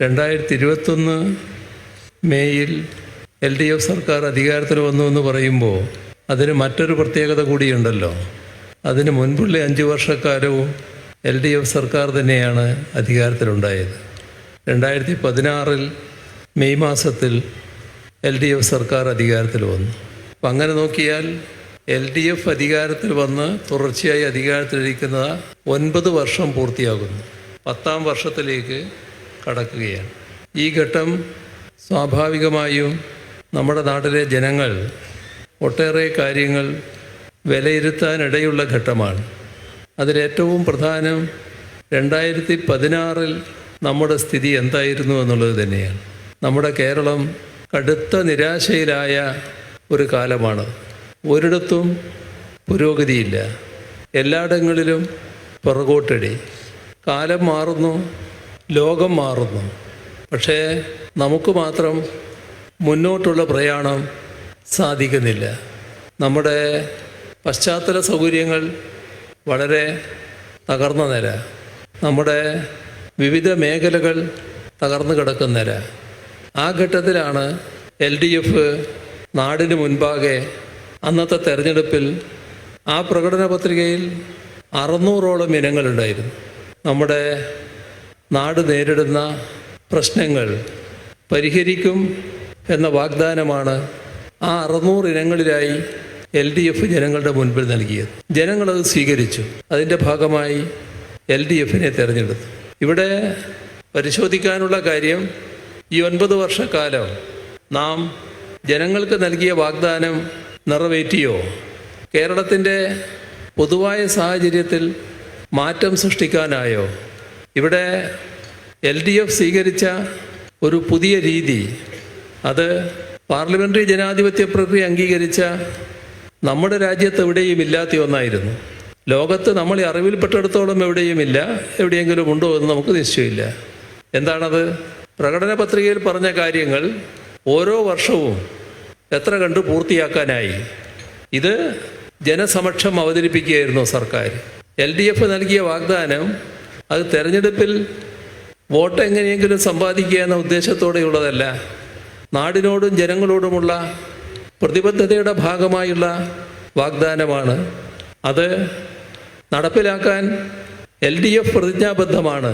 രണ്ടായിരത്തി ഇരുപത്തൊന്ന് മേയിൽ എൽ ഡി എഫ് സർക്കാർ അധികാരത്തിൽ വന്നു എന്ന് പറയുമ്പോൾ അതിന് മറ്റൊരു പ്രത്യേകത കൂടിയുണ്ടല്ലോ. അതിന് മുൻപുള്ള അഞ്ച് വർഷക്കാലവും എൽ ഡി എഫ് സർക്കാർ തന്നെയാണ് അധികാരത്തിലുണ്ടായത്. രണ്ടായിരത്തി പതിനാറിൽ മെയ് മാസത്തിൽ എൽ ഡി എഫ് സർക്കാർ അധികാരത്തിൽ വന്നു. അപ്പം അങ്ങനെ നോക്കിയാൽ എൽ ഡി എഫ് അധികാരത്തിൽ വന്ന് തുടർച്ചയായി അധികാരത്തിലിരിക്കുന്ന ഒൻപത് വർഷം പൂർത്തിയാകുന്നു. പത്താം വർഷത്തിലേക്ക് കടക്കുകയാണ്. ഈ ഘട്ടം സ്വാഭാവികമായും നമ്മുടെ നാട്ടിലെ ജനങ്ങൾ ഒട്ടേറെ കാര്യങ്ങൾ വിലയിരുത്താനിടയുള്ള ഘട്ടമാണ്. അതിലേറ്റവും പ്രധാനം രണ്ടായിരത്തി പതിനാറിൽ നമ്മുടെ സ്ഥിതി എന്തായിരുന്നു എന്നുള്ളത് തന്നെയാണ്. നമ്മുടെ കേരളം കടുത്ത നിരാശയിലായ ഒരു കാലമാണ്. ഒരിടത്തും പുരോഗതിയില്ല. എല്ലായിടങ്ങളിലും പുറകോട്ടടി. കാലം മാറുന്നു ലോകം മാറുന്നു. പക്ഷേ നമുക്ക് മാത്രം മുന്നോട്ടുള്ള പ്രയാണം സാധിക്കുന്നില്ല. നമ്മുടെ പശ്ചാത്തല സൗകര്യങ്ങൾ വളരെ തകർന്ന നില നമ്മുടെ വിവിധ മേഖലകൾ തകർന്നു കിടക്കുന്ന നില ആ ഘട്ടത്തിലാണ് എൽ ഡി എഫ് നാടിന് മുൻപാകെ അന്നത്തെ തെരഞ്ഞെടുപ്പിൽ ആ പ്രകടന പത്രികയിൽ അറുന്നൂറോളം ഇനങ്ങളുണ്ടായിരുന്നു നമ്മുടെ നാട് നേരിടുന്ന പ്രശ്നങ്ങൾ പരിഹരിക്കും എന്ന വാഗ്ദാനമാണ് ആ അറുന്നൂറ് ഇനങ്ങളിലായി എൽ ഡി എഫ് ജനങ്ങളുടെ മുൻപിൽ നൽകിയത്. ജനങ്ങളത് സ്വീകരിച്ചു. അതിന്റെ ഭാഗമായി എൽ ഡി എഫിനെ തിരഞ്ഞെടുത്തു. ഇവിടെ പരിശോധിക്കാനുള്ള കാര്യം ഈ ഒൻപത് വർഷക്കാലം നാം ജനങ്ങൾക്ക് നൽകിയ വാഗ്ദാനം നിറവേറ്റിയോ? കേരളത്തിന്റെ പൊതുവായ സാഹചര്യത്തിൽ മാറ്റം സൃഷ്ടിക്കാനായോ? ഇവിടെ എൽ ഡി എഫ് സ്വീകരിച്ച ഒരു പുതിയ രീതി. അത് പാർലമെന്ററി ജനാധിപത്യ പ്രക്രിയ അംഗീകരിച്ച നമ്മുടെ രാജ്യത്ത് എവിടെയും ഇല്ലാത്ത ഒന്നായിരുന്നു. ലോകത്ത് നമ്മൾ അറിവിൽപ്പെട്ടിടത്തോളം എവിടെയുമില്ല എവിടെയെങ്കിലും ഉണ്ടോ എന്ന് നമുക്ക് നിശ്ചയമില്ല. എന്താണത്? പ്രകടന പത്രികയിൽ പറഞ്ഞ കാര്യങ്ങൾ ഓരോ വർഷവും എത്ര കണ്ട് പൂർത്തിയാക്കാനായി. ഇത് ജനസമക്ഷം അവതരിപ്പിക്കുകയായിരുന്നു സർക്കാർ. എൽ ഡി എഫ് നൽകിയ വാഗ്ദാനം അത് തെരഞ്ഞെടുപ്പിൽ വോട്ട് എങ്ങനെയെങ്കിലും സമ്പാദിക്കുക എന്ന ഉദ്ദേശത്തോടെയുള്ളതല്ല. നാടിനോടും ജനങ്ങളോടുമുള്ള പ്രതിബദ്ധതയുടെ ഭാഗമായുള്ള വാഗ്ദാനമാണ്. അത് നടപ്പിലാക്കാൻ എൽ ഡി എഫ് പ്രതിജ്ഞാബദ്ധമാണ്.